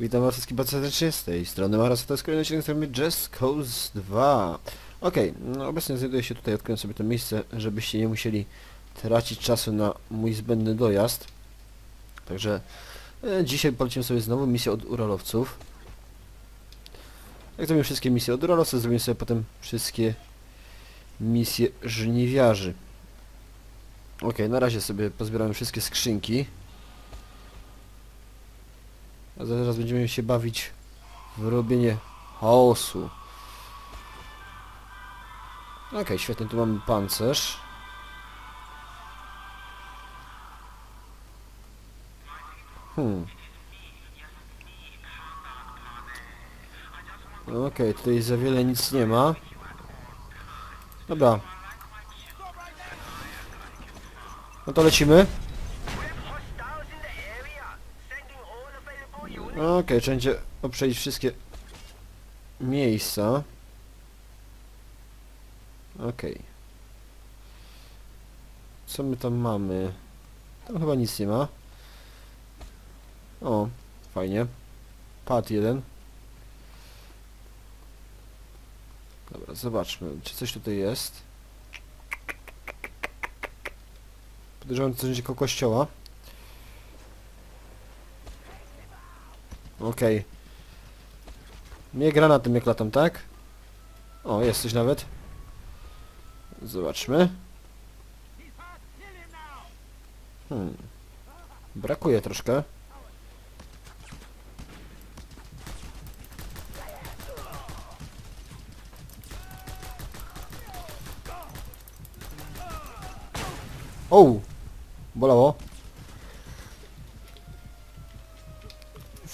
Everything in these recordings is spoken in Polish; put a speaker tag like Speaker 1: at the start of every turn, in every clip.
Speaker 1: Witam was wszystkich bardzo serdecznie z tej strony Maras, to jest kolejny odcinek z Just Cause 2. Okej, no obecnie znajduję się tutaj, odkryłem sobie to miejsce, żebyście nie musieli tracić czasu na mój zbędny dojazd. Także e, dzisiaj polecimy sobie znowu misję od urolowców. Jak zrobimy wszystkie misje od urolowców, zrobimy sobie potem wszystkie misje żniwiarzy. Okej, na razie sobie pozbieramy wszystkie skrzynki. Zaraz będziemy się bawić w robienie chaosu. Okej, świetnie, tu mamy pancerz. Hmm. Okej, tutaj za wiele nic nie ma. Dobra. No to lecimy. Okej, trzeba będzie obszedć wszystkie miejsca. Okej. Co my tam mamy? Tam chyba nic nie ma. O, fajnie. Pad jeden. Dobra, zobaczmy, czy coś tutaj jest. Podejrzewam, że coś będzie koło kościoła. Okej. Nie granatem jak latam, tak? O, jest coś nawet. Zobaczmy. Hmm. Brakuje troszkę. O! Bolało.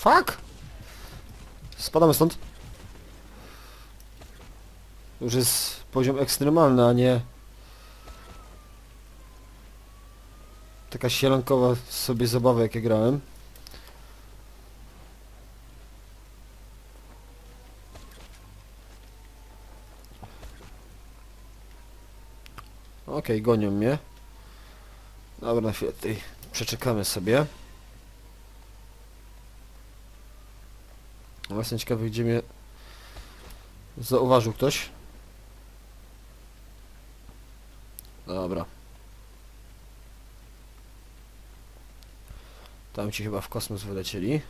Speaker 1: Fuck! Spadamy stąd. Już jest poziom ekstremalny, a nie... Taka sielankowa sobie zabawa, jak ja grałem. Okej, gonią mnie. Dobra, na chwilę tutaj przeczekamy sobie. No, Jestem ciekawy, gdzie mnie zauważył ktoś. Dobra. Tam ci chyba w kosmos wylecieli.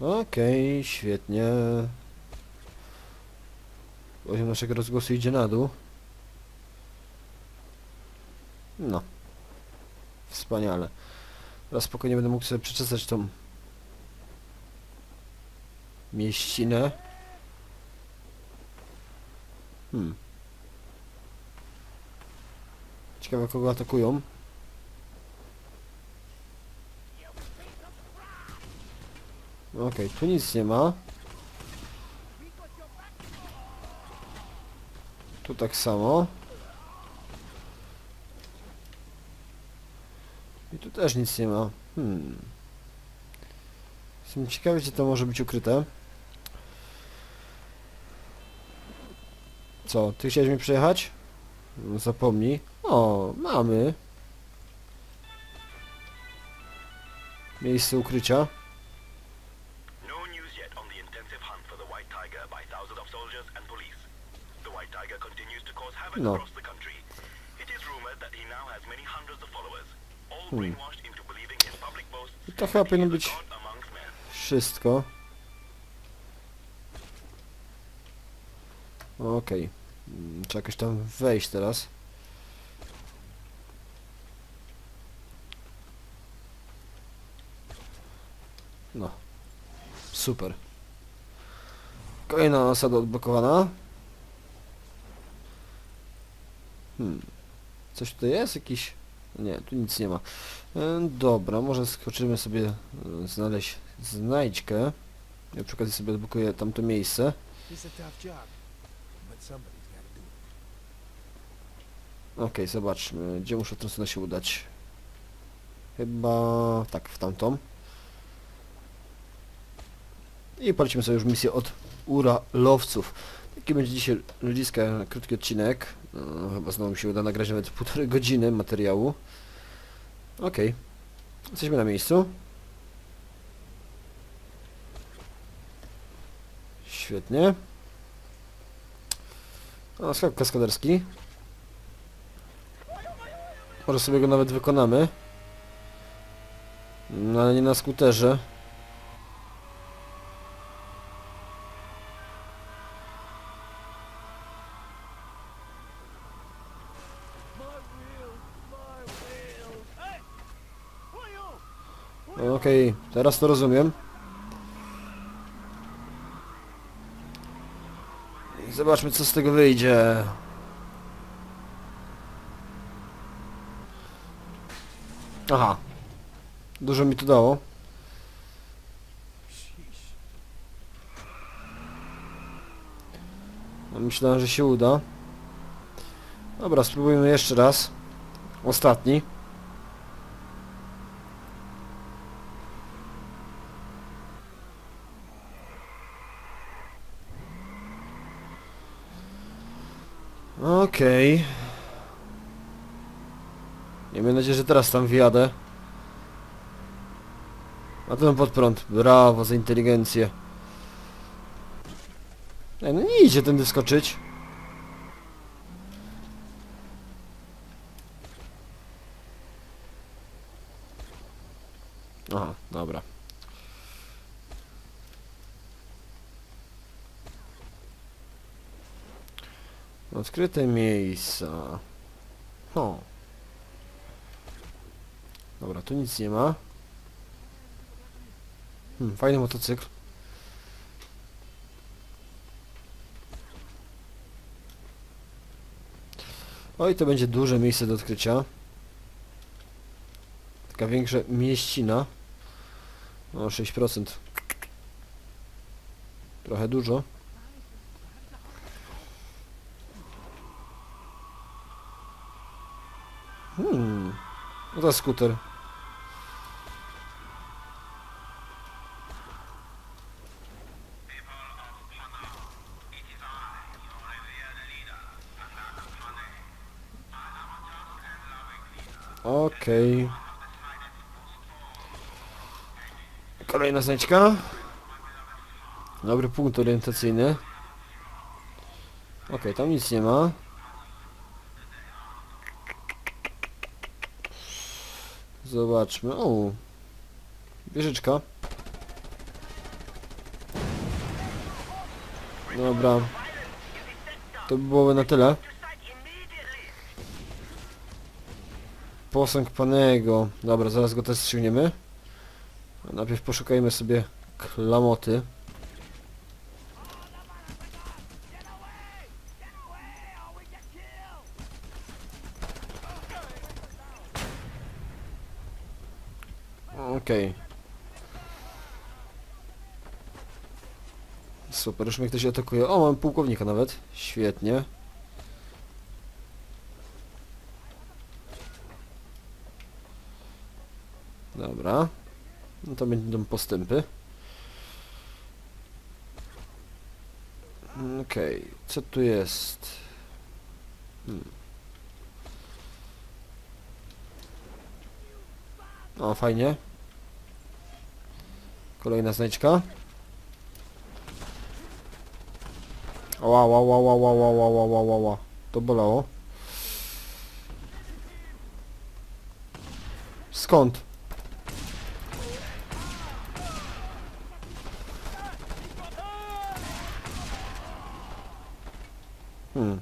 Speaker 1: Okej, świetnie. Poziom naszego rozgłosu idzie na dół. No. Wspaniale. Teraz spokojnie będę mógł sobie przeczesać tą mieścinę. Hmm. Ciekawe kogo atakują. Okej, tu nic nie ma. Tu tak samo. I tu też nic nie ma. Hmm. Jestem ciekawy, gdzie to może być ukryte. Co, ty chciałeś mi przejechać? No, Zapomnij. O, mamy. Miejsce ukrycia.
Speaker 2: No
Speaker 1: No.
Speaker 2: It is rumored that he now has many hundreds of followers,
Speaker 1: Hmm. to chyba powinno być wszystko. Okej. Mm, Trzeba jakoś tam wejść teraz. No. Super. Kolejna osada odblokowana. Hmm. Coś tutaj jest? Jakiś... Nie, tu nic nie ma. E, dobra, może skoczymy sobie e, znaleźć znajdźkę. Ja przy okazji sobie odblokuję tamto miejsce. Okej, zobaczmy, gdzie muszę w tą stronę się udać. Chyba tak, w tamtą. I polecimy sobie już misję od uralowców. Taki będzie dzisiaj ludziska krótki odcinek. No, chyba znowu mi się uda nagrać nawet półtorej godziny materiału. Okej. Jesteśmy na miejscu. Świetnie. O, skok kaskaderski. Może sobie go nawet wykonamy. No ale nie na skuterze. Okej, teraz to rozumiem. Zobaczmy co z tego wyjdzie. Aha. Dużo mi to dało. No, Myślałem, że się uda. Dobra, spróbujmy jeszcze raz. Ostatni. Okej. Nie mam nadzieję, że teraz tam wjadę. A ten pod prąd. Brawo za inteligencję. Ej, no nie idzie tędy skoczyć. Aha, dobra. Odkryte miejsca. O. Dobra, tu nic nie ma. Hmm, fajny motocykl. Oj, to będzie duże miejsce do odkrycia. Taka większa mieścina. O, 6%. Trochę dużo. No to skuter. Okej. Kolejna znajdźka. Dobry punkt orientacyjny. Okej, tam nic nie ma. Zobaczmy. O! Wieżyczka. Dobra. To by byłoby na tyle. Posąg panego. Dobra, zaraz go też strzygniemy. Najpierw poszukajmy sobie klamoty. Okej. Super, już mnie ktoś atakuje. O, mam pułkownika nawet. Świetnie. Dobra. No to będą postępy. Okej, co tu jest? Hmm. O, fajnie. Kolejna znajdźka. Ła, ła, ła, ła, ła, ła, ła, ła, ła, ła. To bolało. Skąd? Hmm.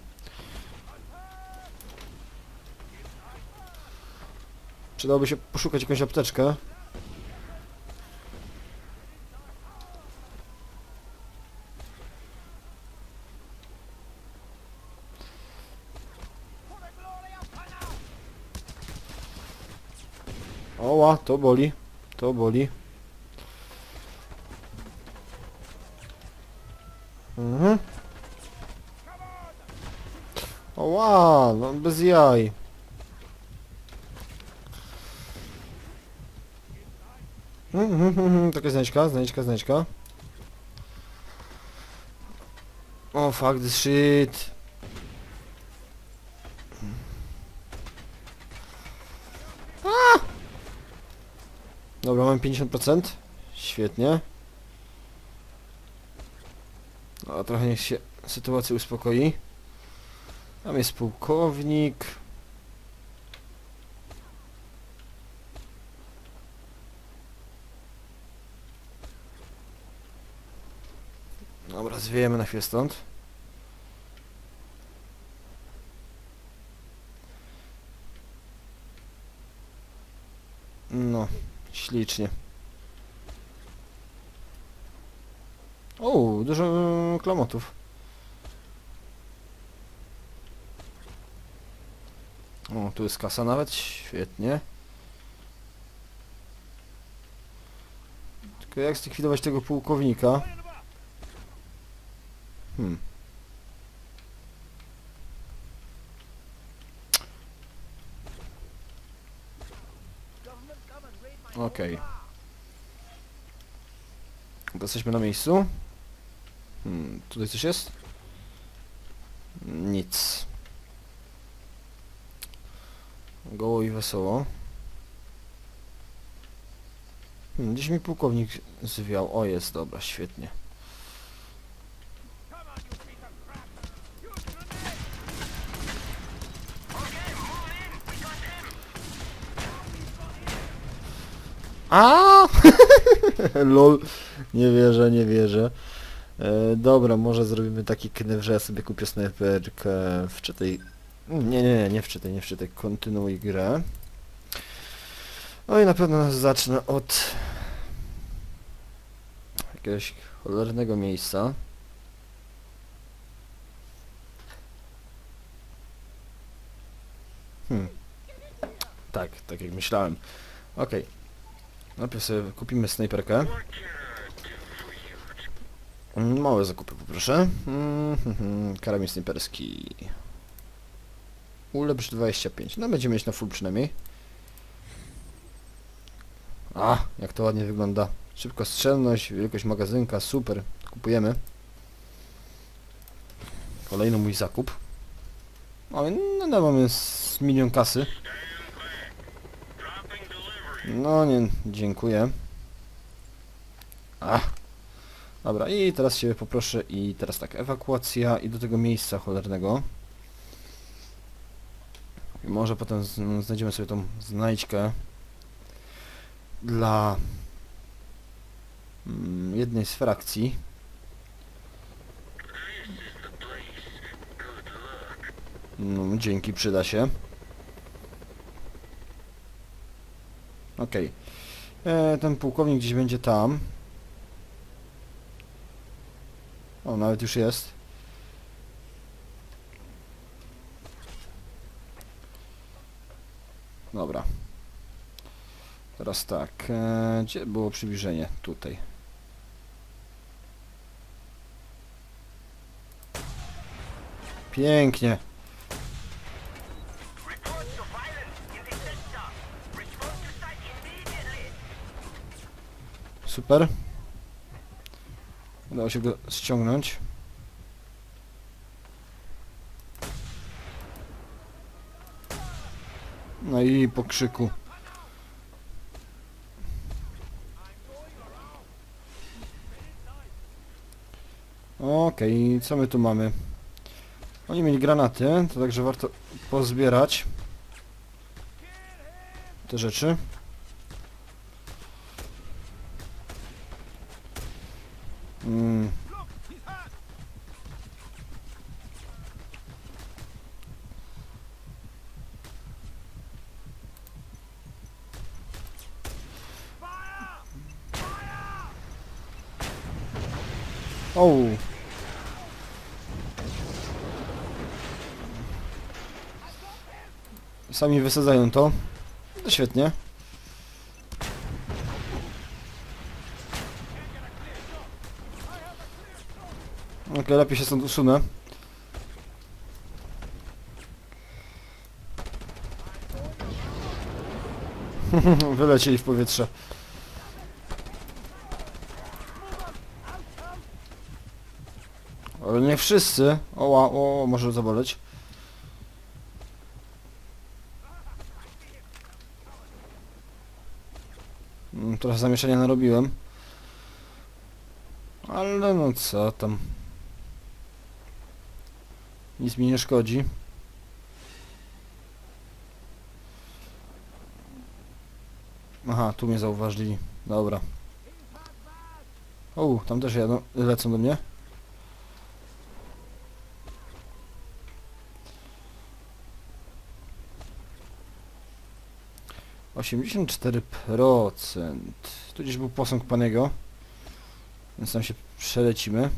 Speaker 1: Przydałoby się poszukać jakąś apteczkę. Oła, to boli. To boli. Mhm. Oła, no bez jaj. Mhm, mhm, mhm, Taka znajdźka, znajdźka, znajdźka. O, fuck this shit. Dobra, mam 50%. Świetnie. No, trochę niech się sytuacja uspokoi. Tam jest pułkownik. Dobra, zwiejemy na chwilę stąd. No, ślicznie. O, dużo e, klamotów. O, tu jest kasa nawet, świetnie. Tylko jak zlikwidować tego pułkownika? Hmm. Okej. Jesteśmy na miejscu. Hmm, tutaj coś jest? Nic. Goło i wesoło. Hmm, gdzieś mi pułkownik zwiał. O, jest, dobra, świetnie. A! Lol. Nie wierzę, nie wierzę. E, dobra, może zrobimy taki knyw, że ja sobie kupię snajperkę w czytej... Nie, nie, nie, nie w czytej, nie w czytej. Kontynuuj grę. No i na pewno zacznę od jakiegoś cholernego miejsca. Hmm. Tak, tak jak myślałem. Okej. Najpierw sobie kupimy snajperkę. Mm, Małe zakupy poproszę. Mm, Karabin snajperski. Ulepsz 25. No będziemy mieć na full przynajmniej. A, jak to ładnie wygląda. Szybkostrzelność, wielkość magazynka, super. Kupujemy. Kolejny mój zakup. O, no, no mamy milion kasy. No nie, dziękuję. A. Dobra, i teraz się poproszę i teraz tak, ewakuacja i do tego miejsca cholernego. I może potem znajdziemy sobie tą znajdźkę dla mm, jednej z frakcji. No, dzięki, przyda się. Okej. E, Ten pułkownik gdzieś będzie tam. O, nawet już jest. Dobra. Teraz tak. E, gdzie było przybliżenie? Tutaj. Pięknie. Super. Udało się go ściągnąć. No i po krzyku. Okej, co my tu mamy? Oni mieli granaty, to także warto pozbierać te rzeczy. Mm. O. Sami wysadzają to. To świetnie. Okej, lepiej się stąd usunę. Wylecieli w powietrze. Ale nie wszyscy. Oła, o, może zaboleć. Trochę zamieszania narobiłem. Ale no co tam. Nic mi nie szkodzi. Aha, tu mnie zauważyli. Dobra. O, tam też jadą, lecą do mnie. Osiemdziesiąt cztery procent. Tu gdzieś był posąg panego. Więc tam się przelecimy.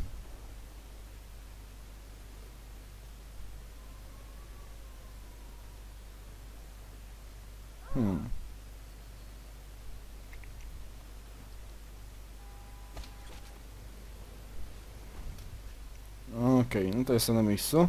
Speaker 1: Hmm. Okej, no to jestem na miejscu.